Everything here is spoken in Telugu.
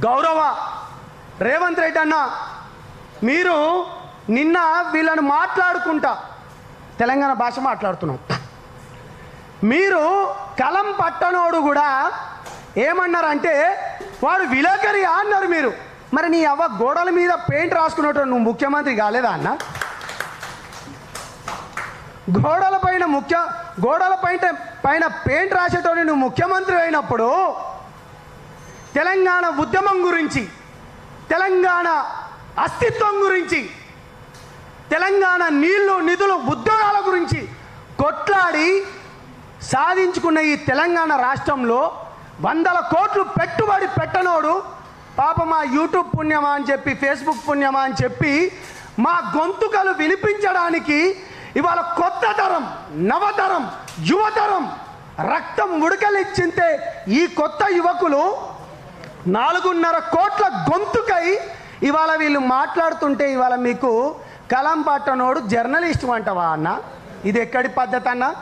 గౌరవ రేవంత్ రెడ్డి అన్న మీరు నిన్న వీళ్ళని మాట్లాడుకుంటా తెలంగాణ భాష మాట్లాడుతున్నాం. మీరు కలం పట్టనోడు కూడా ఏమన్నారంటే వాడు విలేకరి అన్నారు మీరు. మరి నీ అవ్వ గోడల మీద పెయింట్ రాసుకున్నట్టు నువ్వు ముఖ్యమంత్రి కాలేదా అన్న? గోడల పైన ముఖ్య గోడల పైన పైన పెయింట్ రాసేటోని నువ్వు ముఖ్యమంత్రి అయినప్పుడు తెలంగాణ ఉద్యమం గురించి తెలంగాణ అస్తిత్వం గురించి తెలంగాణ నీళ్ళు నిధులు ఉద్యోగాల గురించి కొట్లాడి సాధించుకున్న ఈ తెలంగాణ రాష్ట్రంలో వందల కోట్లు పెట్టుబడి పెట్టనోడు పాప మా యూట్యూబ్ పుణ్యమా అని చెప్పి ఫేస్బుక్ పుణ్యమా అని చెప్పి మా గొంతుకలు వినిపించడానికి ఇవాళ కొత్త తరం నవతరం యువతరం రక్తం ఉడకలిచ్చింతే ఈ కొత్త యువకులు నాలుగున్నర కోట్ల గొంతుకై ఇవాళ వీళ్ళు మాట్లాడుతుంటే ఇవాళ మీకు కలం పట్టనోడు జర్నలిస్ట్ అంటవా అన్న? ఇది ఎక్కడి పద్ధతి అన్న